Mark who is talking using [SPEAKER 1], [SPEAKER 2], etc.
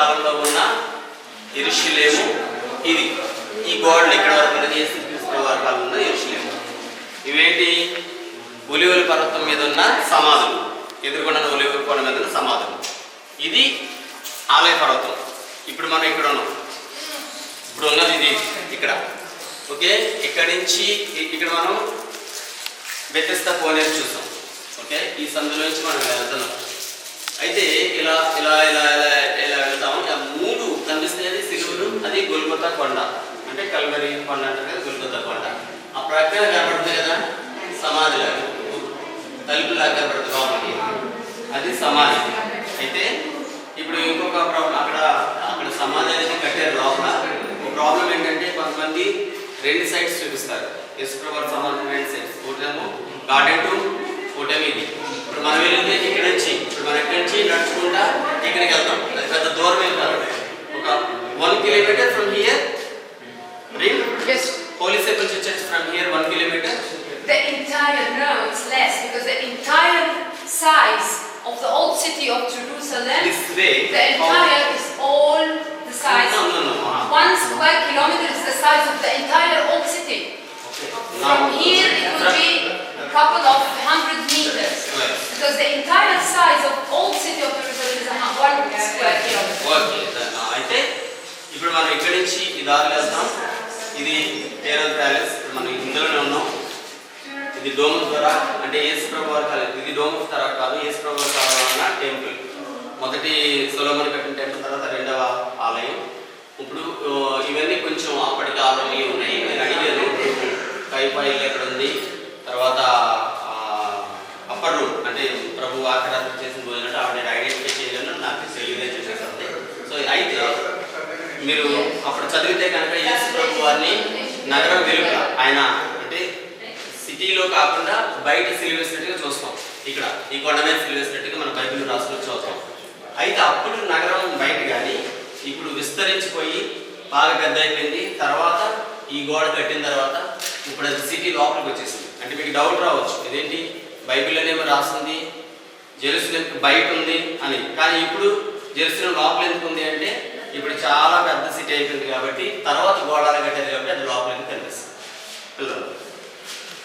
[SPEAKER 1] కాలంలో ఉన్న ఇరుషులేము ఇది ఈ గోడలు ఇక్కడ వరకు చేసి యేసుక్రీస్తు వారి కాలంలో ఉన్న ఇరుషులేము ఇవేంటి? ఒలివలి పర్వతం మీద ఉన్న సమాధులు. ఎదుర్కొన్న ఒలివలి కొండ మీద ఉన్న సమాధులు. ఇది ఆలయ పర్వతం. ఇప్పుడు మనం ఇక్కడ ఉన్నాం? ఇప్పుడు ఉన్నది ఇది ఇక్కడ. ఓకే? ఇక్కడి నుంచి ఇక్కడ మనం బెత్తెస్తా పోనేది చూసాం. ఓకే? ఈ సందులో నుంచి మనం వెళ్తున్నాం. అయితే ఇలా ఇలా ఇలా వెళ్తాం ఆ మూడు కనిపిస్తుంది సిలువులు అది గొల్గొత్త కొండ అంటే కల్వరి కొండ అంటారు కదా గొల్గొత్త కొండ ఆ ప్రక్కన కనబడుతుంది కదా సమాధి లాగా తలుపు లాగా కనబడుతుంది లోపలికి. అది సమాధి. అయితే ఇప్పుడు ఇంకొక ప్రాబ్లం అక్కడ అక్కడ సమాధి అనేది కట్టారు లోపల. ప్రాబ్లం ఏంటంటే కొంతమంది రెండు సైడ్స్ చూపిస్తారు. యశ్వ్రవర్ సమాధి రెండు సైడ్స్ ఒకటేమో గార్డెన్ టు ఒకటేమో ఇది. ఇప్పుడు మనం వెళ్ళింది ఇక్కడ నుంచి. ఇప్పుడు మనం ఇక్కడ నుంచి నడుచుకుంటా ఇక్కడికి వెళ్తాం. పెద్ద దూరం వెళ్తారు ఒక one kilometre from here Ring
[SPEAKER 2] Yes.
[SPEAKER 1] Holy sepulchre church from here one kilometre
[SPEAKER 2] The entire, no, it's less because the entire size of the old city of Jerusalem,
[SPEAKER 1] this way
[SPEAKER 2] the entire is all the size.
[SPEAKER 1] No, no, no, no.
[SPEAKER 2] One square kilometer is the size of the entire old city. From here it will be a couple of hundred meters. Because the entire size of old city of Jerusalem is a hu- one square kilometer.
[SPEAKER 1] Okay అయితే ఇప్పుడు మనం ఇక్కడి నుంచి ఈ దారిలో వెళ్తాం ఇది టేరల్ palace. మనం ఇందులోనే ఉన్నాం. ఇది డోమస్వర అంటే ఏసు ప్రభు వారి ఇది డోమస్వర కాదు ఏసు ప్రభు వారి టెంపుల్. మొదటి సొలోమన్ కట్టిన టెంపుల్ తర్వాత రెండవ ఆలయం. ఇప్పుడు ఇవన్నీ కొంచెం అప్పటికి ఆలయం ఉన్నాయి. నేను అడిగాను. కైపాయి ఎక్కడ ఉంది? తర్వాత అప్పర్ రూమ్ అంటే ప్రభు ఆకరాత్రి చేసిన భోజనం ఆవిడ ఐడెంటిఫై చేయలేను. నాకు తెలియదు చేసేసంతే సో అయితే మీరు అప్పుడు చదివితే కనుక వారిని నగరం వెలుపల ఆయన అంటే సిటీలో కాకుండా బయట సిలివేసినట్టుగా చూస్తాం. ఇక్కడ ఈ కొండ మీద సిలివేసినట్టుగా మన బైబిల్ రాసుకొని చూస్తాం. అయితే అప్పుడు నగరం బయట కానీ ఇప్పుడు విస్తరించిపోయి బాగా పెద్ద అయిపోయింది. తర్వాత ఈ గోడ కట్టిన తర్వాత ఇప్పుడు అది సిటీ లోపలికి వచ్చేసింది. అంటే మీకు డౌట్ రావచ్చు. ఇదేంటి? బైబిల్లోనేమో రాస్తుంది జెరూసలేం బయట ఉంది అని. కానీ ఇప్పుడు జెరూసలేం లోపల ఎందుకు ఉంది అంటే ఇప్పుడు చాలా పెద్ద సిటీ అయిపోయింది కాబట్టి తర్వాత గోడ